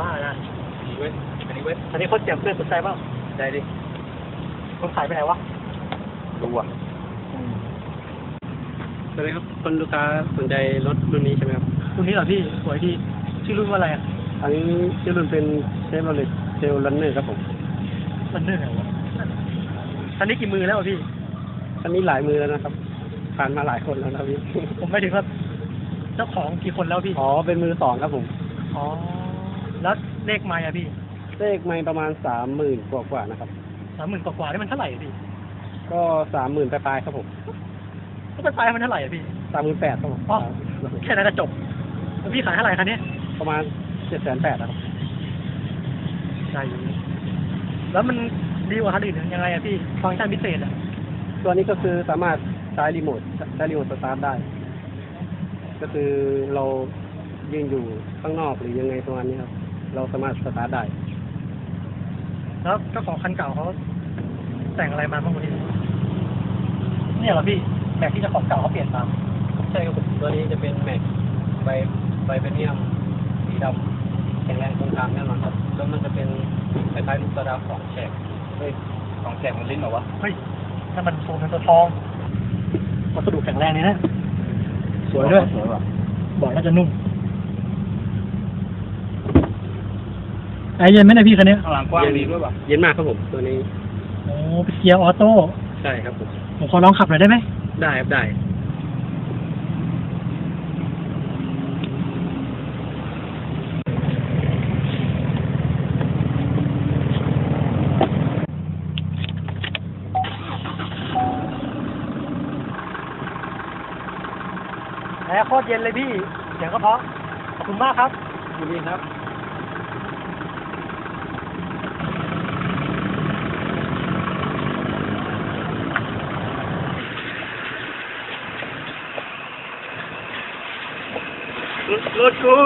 ว่านะดีเว้ยอันนี้เว้ยอันนี้เขาเจ็บเพื่อนสนใจเปล่าได้ดิคนขายไปไหนวะดูอะสวัสดีครับคุณลูกค้าสนใจรถรุ่นนี้ใช่ไหมครับรุ่นนี้เหรอพี่สวยดีชื่อรุ่นว่าอะไรอะอันนี้ชื่อรุ่นเป็นเชฟโรเลตเซลลันเนอร์ครับผมมันเนื่องไงวะอันนี้กี่มือแล้วอะพี่อันนี้หลายมือแล้วนะครับ ผ่านมาหลายคนแล้วนะครับพี่ผมไม่ถึงว่าเจ้าของกี่คนแล้วพี่อ๋อเป็นมือสองครับผมอ๋อ แล้วเลขไม้อะพี่เลขไม่ประมาณสามหมื่นกว่าๆนะครับ สามหมื่นกว่าๆนี่มันเท่าไหร่อะพี่ก็สามหมื่นปลายๆครับผมก็เป็นปลายมันเท่าไหร่อะพี่ สามหมื่นแปดครับผมอ๋อ แค่นั้นก็จบแล้วพี่ขายเท่าไหร่คันนี้ประมาณเจ็ดแสนแปดครับใช่อยู่แล้วมันดีกว่าคันอื่นยังไงอะพี่ฟังก์ชันพิเศษอะตัวนี้ก็คือสามารถใช้รีโมทใช้รีโมทสตาร์ทได้ ก็คือเรายืนอยู่ข้างนอกหรือยังไงประมาณนี้ครับ เราสามารถสตาร์ทได้ แล้วเจ้าของคันเก่าเขาแต่งอะไรมาบ้างวะพี่เนี่ยเหรอพี่แบบที่เจ้าของเก่าเขาเปลี่ยนตามใช่ครับผมตัวนี้จะเป็นแม็กใบใบเป็นเนียมสีดำแข็งแรงคงทางแน่นอนครับแล้วมันจะเป็นคล้ายๆลูกกระดาษของแฉกเฮ้ยของแฉกมันลิ้นเหรอวะเฮ้ยถ้ามันโซนตัวทองวัสดุแข็งแรงเลยนะสวยด้วยสวยว่ะบอกน่าจะนุ่ม ไอเย็นไหมเนะพี่คันนี้ข้างหลังกว้างดีด้วยว่ะเย็นมากครับผม ตัวนี้ โอ้เป็นเกียร์ออโต้ใช่ครับผม ผมขอลองขับหน่อยได้ไหมได้ครับได้ แอร์โคตรเย็นเลยพี่เสียงก็เพราะขอบคุณมากครับ ยินดีครับ รถกู